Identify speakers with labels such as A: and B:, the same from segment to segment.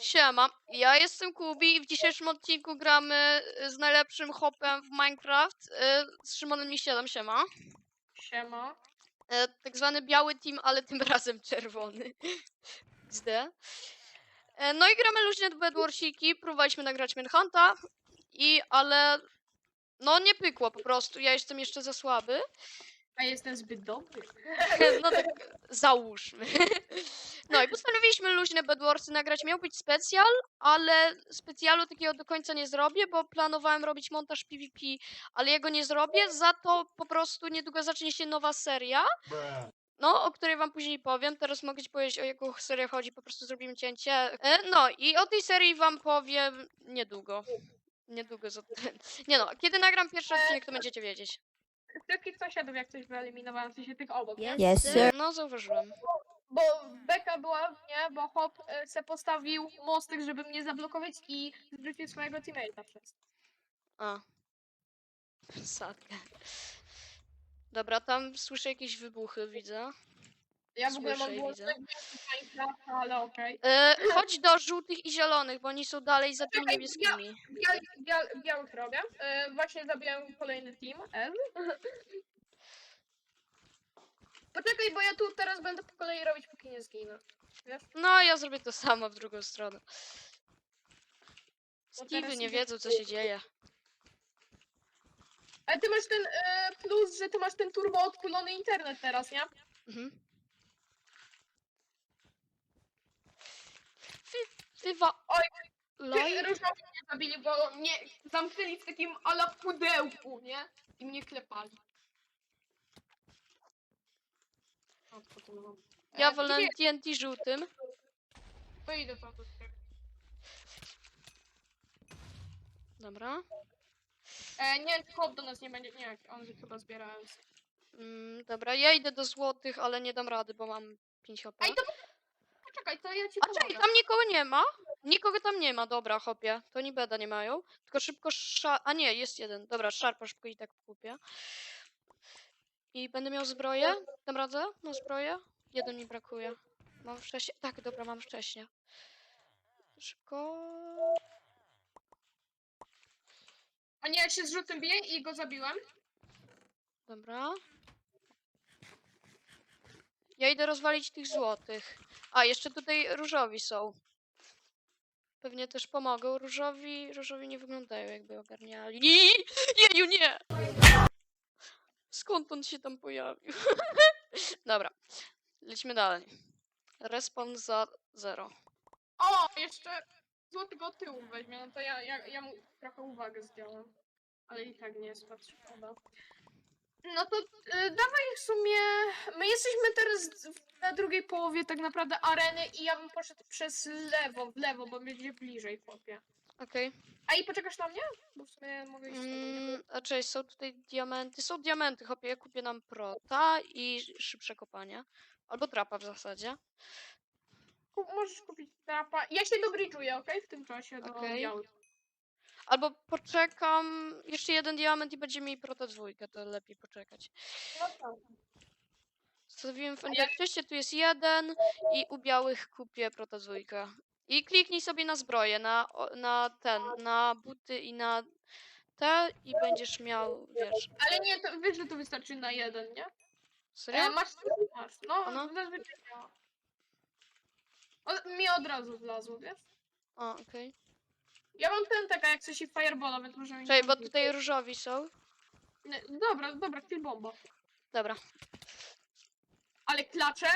A: Siema, ja jestem Kubi i w dzisiejszym odcinku gramy y, z najlepszym hopem w Minecraft y, z Szymonem 7, siema.
B: Siema.
A: E, Tak zwany biały team, ale tym razem czerwony. XD. No i gramy luźnie do Bedwarsiki, próbowaliśmy nagrać Manhunta i ale no nie pykło po prostu, ja jestem jeszcze za słaby.
B: A jestem zbyt dobry.
A: No tak załóżmy. No i postanowiliśmy luźne Bedwarsy nagrać. Miał być specjal, ale specjalu takiego do końca nie zrobię, bo planowałem robić montaż PvP, ale jego nie zrobię. Za to po prostu niedługo zacznie się nowa seria. No, o której wam później powiem. Teraz mogę ci powiedzieć, o jaką serię chodzi, po prostu zrobimy cięcie. E, No i o tej serii wam powiem niedługo. Niedługo za. Nie no, kiedy nagram pierwszy odcinek, to będziecie wiedzieć.
B: Wszystkich sąsiadów jak coś wyeliminowałem, w sensie tych obok, nie?
C: Yes, sir.
A: No, zauważyłem.
B: Bo beka była, nie? Bo Hop e, se postawił mostek, żeby mnie zablokować i zwrócił swojego teammate'a przez.
A: A. Sadkę. Dobra, tam słyszę jakieś wybuchy, widzę.
B: Ja w ogóle
A: Słyszę
B: mam
A: i
B: włączone
A: widzę.
B: Minecrafta, ale okej.
A: E, chodź do żółtych i zielonych, bo oni są dalej za tymi
B: Czekaj,
A: niebieskimi.
B: Biał, biał, białych robię. E, właśnie zabiłem kolejny team, L. Poczekaj, bo ja tu teraz będę po kolei robić, póki nie zginę. Wiesz?
A: No, ja zrobię to samo w drugą stronę. Stevie nie
B: idzie-
A: wiedzą, co się dzieje.
B: Ale ty masz ten e, plus, że ty masz ten turbo odkulony internet teraz, nie?
A: Mhm. Wy, wywa...
B: Oj? Ty, różowi mnie zabili, bo mnie zamknęli w takim ala pudełku, nie? I mnie klepali. O, mam?
A: Ja
B: E,
A: wolę
B: gdzie-
A: TNT żółtym.
B: To idę tam do.
A: Dobra.
B: E, nie, chłop do nas nie będzie, nie, on chyba zbiera.
A: Mm, dobra, ja idę do złotych, ale nie dam rady, bo mam 5 HP.
B: Ej, to poczekaj, to ja ci
A: A czekaj,
B: pomogę.
A: tam nikogo nie ma? Nikogo tam nie ma, dobra, hopie. To ni beda nie mają. Tylko szybko szar... A nie, jest jeden. Dobra, szarpa szybko i tak kupię. I będę miał zbroję? Dam radę na zbroję? Jeden mi brakuje. Mam wcześniej. Tak, dobra, mam wcześniej. Szybko.
B: A nie, ja się z rzutem biję i go zabiłem.
A: Dobra. Ja idę rozwalić tych złotych. A, jeszcze tutaj różowi są. Pewnie też pomogą. Różowi, różowi nie wyglądają jakby ogarniali. Jeju, nie! Skąd on się tam pojawił? Dobra, lecimy dalej. Respawn za zero.
B: O, jeszcze złotego tyłu weźmie, no to ja, ja, ja mu trochę uwagę zdjąłem. Ale i tak nie jest patrz. No to y, dawaj w sumie. My jesteśmy teraz w- na drugiej połowie tak naprawdę areny i ja bym poszedł przez lewo, w lewo, bo będzie bliżej chłopie.
A: Okej.
B: A i poczekasz na mnie? Bo w sumie mogę iść z tobą, nie?
A: Mm, a cześć, są tutaj diamenty. Są diamenty, hopie. Ja kupię nam prota i szybsze kopanie. Albo trapa w zasadzie.
B: Kup, możesz kupić trapa. Ja się dobridżuję, okej? W tym czasie do
A: Okej.
B: białych.
A: Albo poczekam jeszcze jeden diament i będzie mi prota dwójkę, to lepiej poczekać.
B: No.
A: Zostawiłem w Enderchestie, tu jest jeden i u białych kupię prota dwójkę. I kliknij sobie na zbroję, na, na ten, na buty i na te i będziesz miał, wiesz,
B: Ale nie, to wiesz, że to wystarczy na jeden, nie?
A: serio?
B: E, masz, masz. No,
A: Ono?
B: zazwyczaj działa. O, mi od razu wlazło, wiesz?
A: O, okej.
B: Ja mam ten taka jak coś i firebola, więc możemy...
A: Czekaj, bo tutaj różowi są.
B: Nie, dobra, dobra, kill bomba.
A: Dobra.
B: Ale klacze?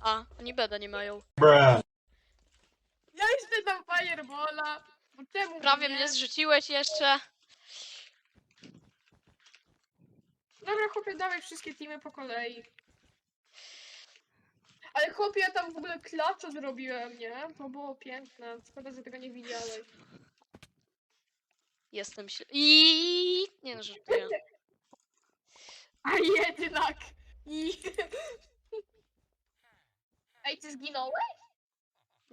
A: A, oni beda nie mają.
B: Ja jeszcze tam firebola. Bo czemu
A: Prawie
B: nie?
A: mnie zrzuciłeś jeszcze.
B: Dobra, chłopie, dawaj wszystkie teamy po kolei. Ale chłopie, ja tam w ogóle klacze zrobiłem, nie? To było piękne. Szkoda, że tego nie widziałeś.
A: Jestem się... I Nie no, żartuję.
B: A jednak! I... Ej, ty zginąłeś?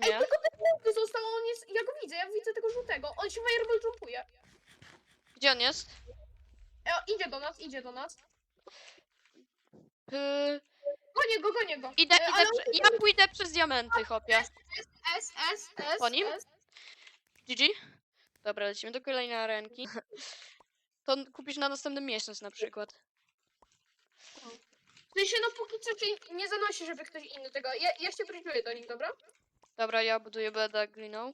B: Ej,
A: Nie?
B: tylko ten żółty został, on jest... Ja go widzę, ja widzę tego żółtego. On się fireball jumpuje.
A: Gdzie on jest?
B: E, idzie do nas, idzie do nas.
A: Py...
B: Gonię go, gonię go.
A: Idę,
B: E,
A: idę,
B: ale
A: prze... ja pójdę przez diamenty, chłopie.
B: S, S, S,
A: Po nim?
B: S.
A: GG? Dobra, lecimy do kolejnej arenki. To kupisz na następny miesiąc na przykład.
B: W sensie, no póki co cię nie zanosi, żeby ktoś inny tego... Ja, ja się bridżuję do nich, dobra?
A: Dobra, ja buduję beda gliną.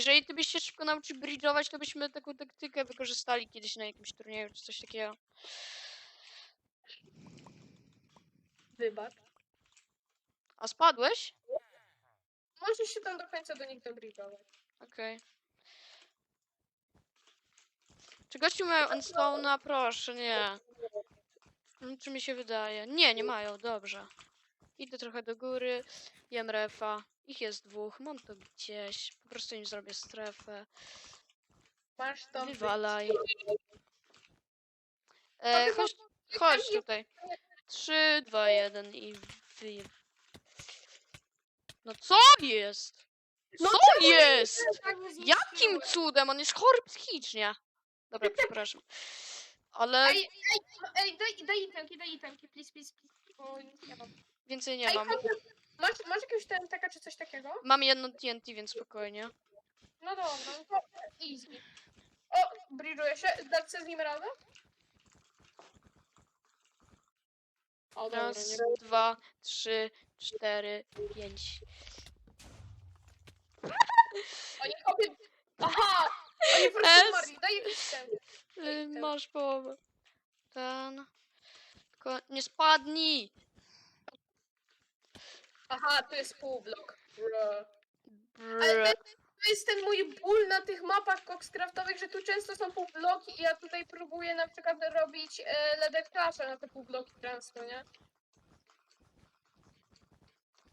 A: Jeżeli ty byś się szybko nauczył bridge'ować, to byśmy taką taktykę wykorzystali kiedyś na jakimś turnieju czy coś takiego.
B: Wybacz.
A: A spadłeś?
B: Możesz się tam do końca do nich dobridżować.
A: Okej. Czy gościu mają endstone'a? Proszę, nie. Mm, Czy mi się wydaje? Nie, nie mają, dobrze. Idę trochę do góry, jem refa. Ich jest dwóch, mam to gdzieś. Po prostu im zrobię strefę.
B: Masz to.
A: Wywalaj. E, chodź, chodź tutaj. Trzy, dwa, jeden i wy... No co jest?
B: No
A: Co
B: czemu
A: jest?
B: Tak
A: Jakim cudem? On jest chory psychicznie. Dobra, przepraszam. Ale
B: Ej, ej, ej, daj, daj itemki, daj itemki, please, please, please. Bo nic nie mam.
A: więcej nie mam.
B: Masz, masz jakiegoś TNTK czy coś takiego?
A: Mam jedno TNT, więc spokojnie.
B: No dobra, no to easy. O, bridżuję się, sobie z nim radę? O, dobra,
A: Raz,
B: nie
A: dwa, trzy, cztery, pięć.
B: Oni obie... Aha! Oni po
A: S.
B: prostu umarli, daj ten.
A: Y, masz połowę. Ten. Tylko nie spadnij!
B: Aha, tu jest półblok.
A: Brr.
B: Ale to, to jest ten mój ból na tych mapach coxcraftowych, że tu często są półbloki i ja tutaj próbuję na przykład robić e, ledek klasze na te półbloki często, nie?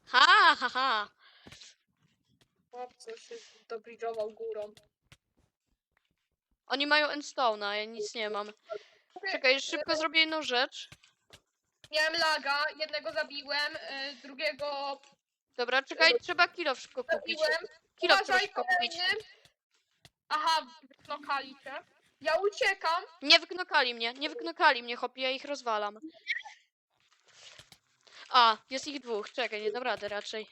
A: Ha, ha, ha.
B: Chłopco się dobridżował górą.
A: Oni mają endstone'a, ja nic nie mam. Czekaj, szybko zrobię jedną rzecz.
B: Miałem laga, jednego zabiłem, e, drugiego
A: Dobra, czekaj, trzeba kilo szybko kupić.
B: zabiłem.
A: Kilo trzeba
B: Uważaj,
A: szybko kupić.
B: kolejny. Aha, wyknokali cię. Ja uciekam.
A: Nie wyknokali mnie, nie wyknokali mnie, hopie, ja ich rozwalam. A, jest ich dwóch, czekaj, nie dam rady raczej.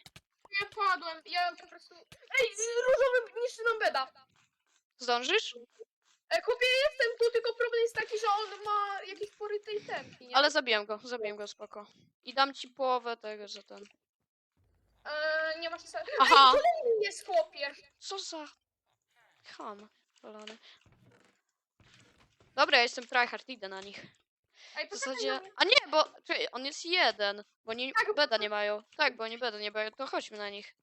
B: Ja padłem, ja po prostu... Ej, z różowym niszczy nam beda.
A: Zdążysz?
B: E, chłopie, jestem tu, tylko problem jest taki, że on ma jakieś poryte itemki, nie?
A: Ale zabiję go, zabiję go, spoko. I dam ci połowę tego za ten.
B: E, nie masz sensu.
A: Aha.
B: Ej, kolejny jest chłopie.
A: Co za... Ham, szalony. Dobra, ja jestem tryhard, idę na nich.
B: Ej,
A: W
B: poczekaj
A: zasadzie...
B: na mnie.
A: A nie, bo... Czekaj, on jest jeden. Bo oni
B: Tak, bo-
A: beda nie mają. Tak, bo oni beda nie mają, to chodźmy na nich.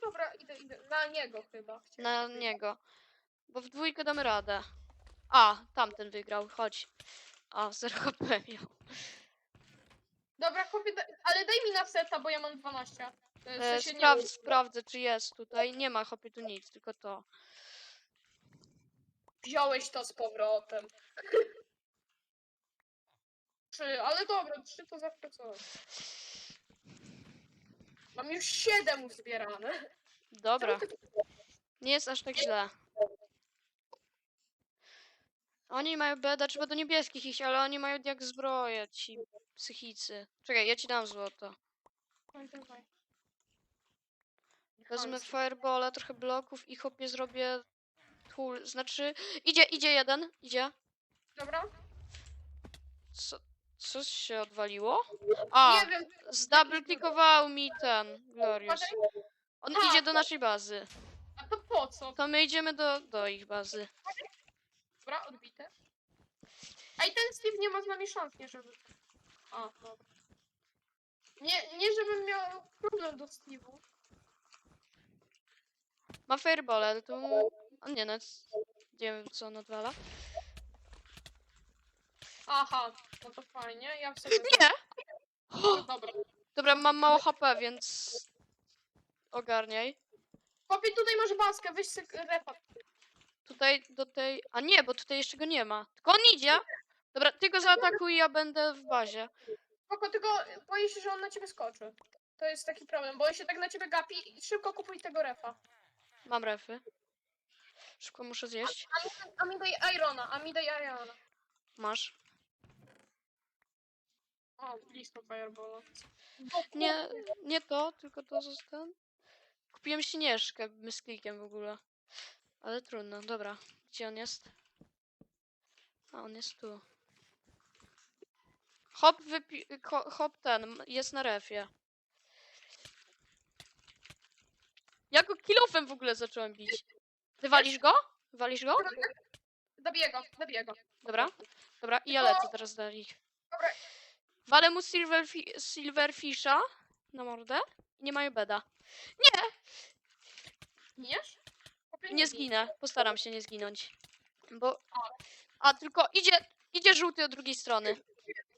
B: Dobra, idę, idę. Na niego chyba.
A: Na niego. Bo w dwójkę damy radę. A, tamten wygrał, chodź. A, 0 HP miał.
B: Dobra, da... ale daj mi na seta, bo ja mam 12. E, w
A: E,
B: sensie nie
A: spraw,
B: wiem.
A: sprawdzę, czy jest tutaj. Nie ma hopie tu nic, tylko to.
B: Wziąłeś to z powrotem. Trzy, ale dobra, trzy to zawsze co. Mam już siedem uzbierane.
A: Dobra,
B: Czemu ty-
A: nie jest aż tak źle. Oni mają beda, trzeba do niebieskich iść, ale oni mają jak zbroję, ci psychicy. Czekaj, ja ci dam złoto.
B: Dawaj.
A: Wezmę fireballa, trochę bloków i hopie zrobię tool. Znaczy, idzie, idzie jeden, idzie.
B: Dobra?
A: Co, coś się odwaliło? A,
B: Nie wiem,
A: mi ten Glorious. On
B: A,
A: idzie do naszej bazy.
B: A to po co?
A: To my idziemy do, do ich bazy.
B: Dobra, odbite. Ej, ten Steve nie ma z nami szans, nie żeby... A, dobra. Nie, nie żebym miał problem do Steve'u.
A: Ma fireball, ale to... mu- On nie, nawet nie wiem co on odwala.
B: Aha, no to fajnie, ja w sobie...
A: Nie!
B: No, dobra.
A: Dobra, mam mało HP, więc... Ogarniaj.
B: Chłopie, tutaj masz baskę, weź sobie repa.
A: Tutaj do tej... A nie, bo tutaj jeszcze go nie ma. Tylko on idzie! Dobra, ty go zaatakuj, ja będę w bazie.
B: Spoko, tylko boję się, że on na ciebie skoczy. To jest taki problem, bo on się tak na ciebie gapi i szybko kupuj tego refa.
A: Mam refy. Szybko muszę zjeść.
B: A mi daj Irona, a mi daj Irona.
A: Masz.
B: O, blisko Firebola.
A: Nie, nie to, tylko to zostań. Kupiłem śnieżkę z klikiem w ogóle. Ale trudno, dobra. Gdzie on jest? A, on jest tu. Hop, wypi... hop ten, jest na refie. Ja go kilofem w ogóle zacząłem bić. Wywalisz go? Walisz go?
B: Zabiję go, zabiję go.
A: Dobra, dobra, i ja lecę teraz do nich.
B: Dobra.
A: Walę mu silverfi Silverfisha na mordę nie mają beda.
B: Giniesz?
A: Nie zginę, postaram się nie zginąć. Bo... A, tylko idzie, idzie żółty od drugiej strony.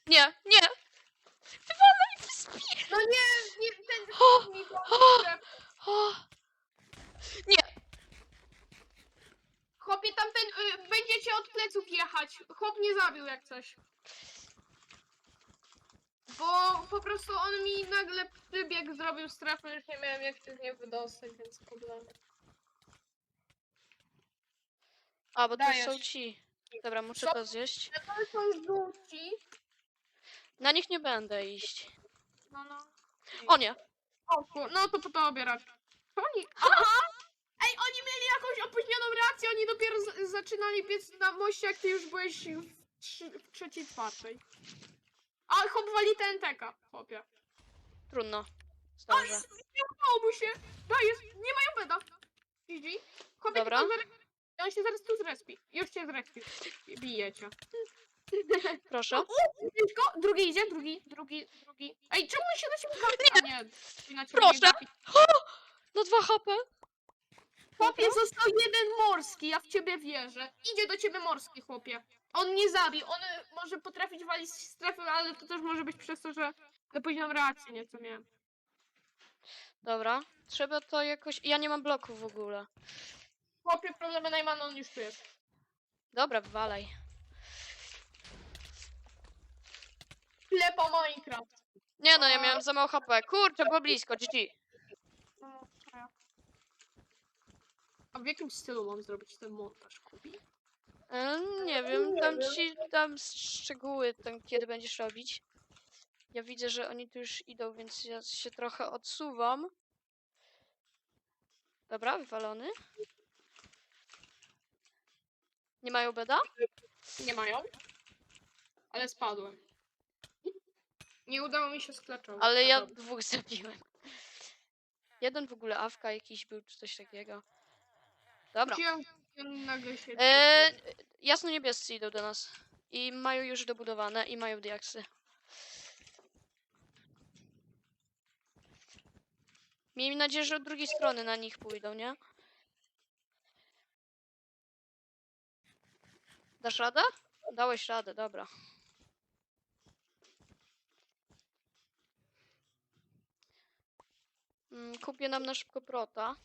A: Nie, nie! Wywalaj, wyspie!
B: No nie, nie, ten
A: O,
B: mi go
A: o, o.
B: Chłopie, tamten, y, będziecie od pleców jechać. Chłop nie zabił jak coś. Bo po prostu on mi nagle przybiegł, zrobił strefę, już nie miałem jak się z niej wydostać, więc problem.
A: A, bo to
B: Dajesz.
A: są ci. Dobra, muszę to zjeść.
B: To są żółci.
A: Na nich nie będę iść.
B: No, no.
A: O nie!
B: O, kur... no to po. To Oni... Aha! Ej, oni mieli jakąś opóźnioną reakcję, oni dopiero z- zaczynali biec na moście, jak ty już byłeś w, trzy, w trzeciej, czwartej. A chłop wali TNT-ka, chłopie.
A: Trudno. Zdążę.
B: Nie udało mu się! Dajesz, nie mają beda. GG. Chłopie,
A: Dobra.
B: tylko. On się zaraz tu zrespi. Już cię zrespi. Bijecie.
A: Proszę.
B: Widzisz go? Drugi idzie, drugi, drugi, drugi. Ej, czemu on się na ciebie gapi? A nie, się
A: Proszę.
B: nie gapi.
A: Na dwa HP.
B: Chłopie, został jeden morski, ja w ciebie wierzę. Idzie do ciebie morski, chłopie. On nie zabił, on y, może potrafić walić z strefy, ale to też może być przez to, że opóźnioną reakcję nieco miałem.
A: Dobra. Trzeba to jakoś... Ja nie mam bloków w ogóle.
B: Chłopie, problemy Najman, on już tu jest.
A: Dobra, wywalaj.
B: Klepa Minecraft.
A: Nie no, ja miałem za mało HP. Kurczę, było blisko, GG.
B: A w jakim stylu mam zrobić ten montaż, Kubi?
A: E, nie wiem, dam ci dam szczegóły, tam, kiedy będziesz robić. Ja widzę, że oni tu już idą, więc ja się trochę odsuwam. Dobra, wywalony. Nie mają beda?
B: Nie mają. Ale spadłem. Nie udało mi się sklaczować.
A: Ale ja dwóch zabiłem. Jeden w ogóle awka jakiś był, czy coś takiego. Dobra.
B: Wróciłem, i on nagle się...
A: E, jasno-niebiescy idą do nas. I mają już dobudowane i mają diaksy. Miejmy nadzieję, że od drugiej strony na nich pójdą, nie? Dasz radę? Dałeś radę, dobra. Mm, Kupię nam na szybko prota.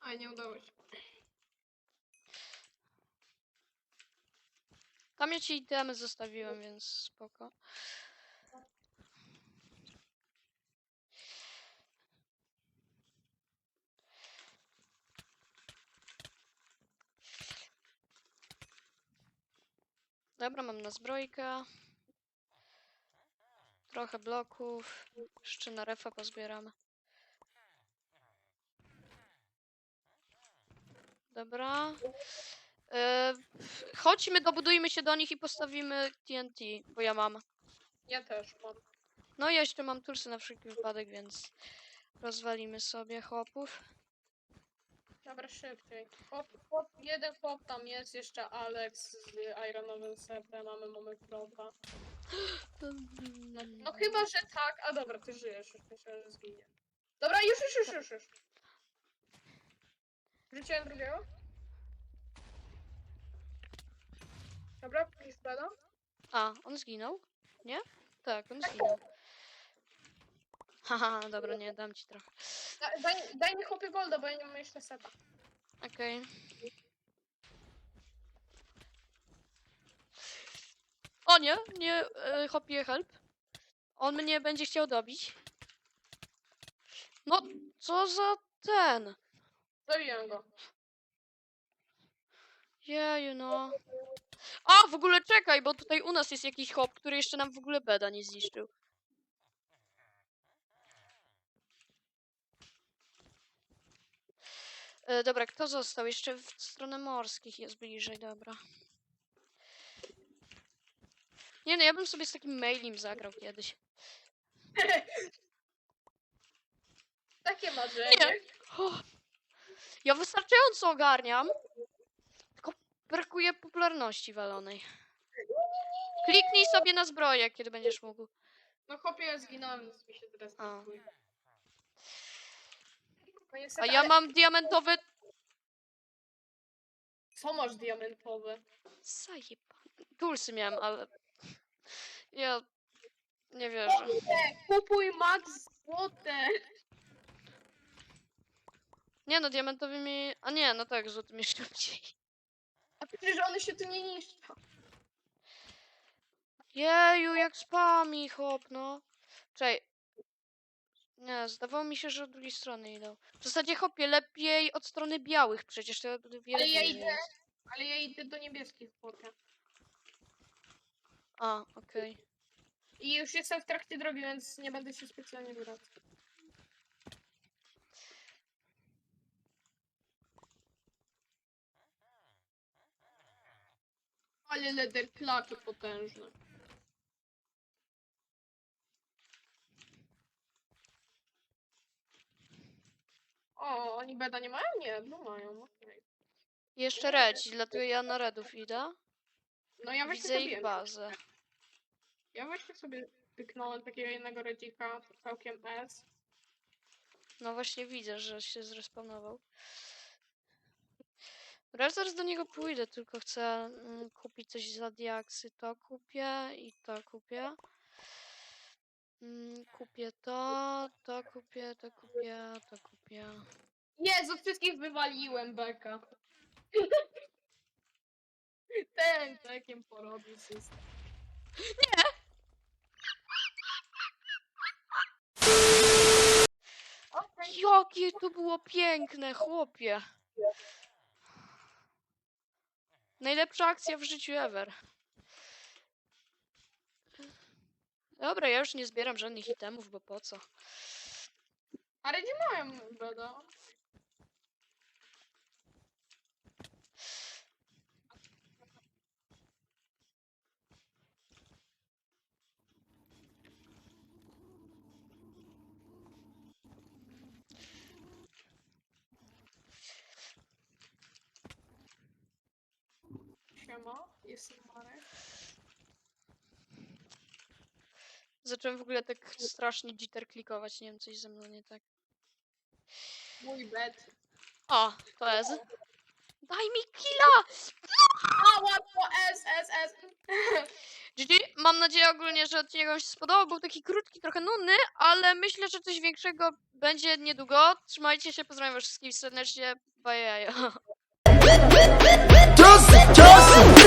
B: A, nie udało się.
A: Tam ja ci itemy zostawiłem, więc spoko. Dobra, mam na zbrojkę. Trochę bloków. Jeszcze na refa pozbieramy. Dobra. E, chodźmy, dobudujmy się do nich i postawimy TNT, bo ja mam.
B: Ja też mam.
A: No i ja jeszcze mam tulsy na wszelki wypadek, więc rozwalimy sobie chłopów.
B: Dobra, szybciej. Chłop, chłop, jeden chłop tam jest, jeszcze Alex z Ironowym sercem, mamy mamy prota. No, no chyba, że tak. A dobra, ty żyjesz, już myślałem, że zginie. Dobra, już, już, już, już, już. Wrzuciłem drugiego. Dobra, please, bada.
A: A, on zginął? Nie? Tak, on zginął. Haha, dobra, nie, dam ci trochę.
B: Da, daj, daj mi chłopie golda, bo ja nie mam jeszcze seta.
A: Okej. O nie, nie, e, hopie help. On mnie będzie chciał dobić. No, co za ten?
B: Zabiłem go.
A: Jeju, no. A, w ogóle czekaj, bo tutaj u nas jest jakiś hop, który jeszcze nam w ogóle beda nie zniszczył. E, dobra, kto został? Jeszcze w stronę morskich jest bliżej, dobra. Nie no, ja bym sobie z takim mailim zagrał kiedyś.
B: Takie marzenie.
A: O, ja wystarczająco ogarniam, tylko brakuje popularności walonej. Kliknij sobie na zbroję, kiedy będziesz mógł.
B: No chłopie, ja zginąłem, więc mi się teraz
A: A.
B: kupuje. No
A: A
B: niestety,
A: ja
B: ale
A: mam diamentowy...
B: Co masz diamentowe?
A: Zajebany. Tulsy miałem, ale... Ja... Nie wierzę.
B: Kupuj max złote!
A: Nie no, diamentowy mi... A nie, no tak, złoty mi szybciej.
B: A przecież one się tu nie niszczą.
A: Jeju, jak spami, chłop, no. Czekaj. Nie, zdawało mi się, że od drugiej strony idą. W zasadzie, chłopie, lepiej od strony białych przecież, to wiele
B: Ale ja
A: bliżej
B: idę.
A: jest.
B: Ale ja idę do niebieskich chłopie.
A: A, okej.
B: I już jestem w trakcie drogi, więc nie będę się specjalnie wracał. Ale leder klacze potężne. O, oni beda nie mają? Nie, no mają, okej.
A: Jeszcze redzi, dlatego ja na redów idę.
B: No ja właśnie
A: Widzę ich
B: sobie,
A: bazę.
B: ja właśnie sobie pyknąłem takiego jednego redzika, całkiem S.
A: No właśnie widzę, że się zrespawnował. Ja zaraz do niego pójdę, tylko chcę mm, kupić coś za diaksy. To kupię i to kupię. Mm, kupię to, to kupię, to kupię, to kupię.
B: Jezu, wszystkich wywaliłem, Beka. Ten takiem porobił system. Nie!
A: Jakie to było piękne, chłopie. Najlepsza akcja w życiu ever. Dobra, ja już nie zbieram żadnych itemów, bo po co?
B: Ale nie mają beda. Siema, jestem Marek.
A: Zacząłem w ogóle tak strasznie jitter klikować, nie wiem, coś ze mną nie tak.
B: Mój bed.
A: O, to jest. Daj mi killa!
B: A, łatwo, S, S, S.
A: GG, mam nadzieję ogólnie, że odcinek wam się spodobał. Był taki krótki, trochę nudny, ale myślę, że coś większego będzie niedługo. Trzymajcie się, pozdrawiam was wszystkich serdecznie. Bye.
C: Joseph, Joseph.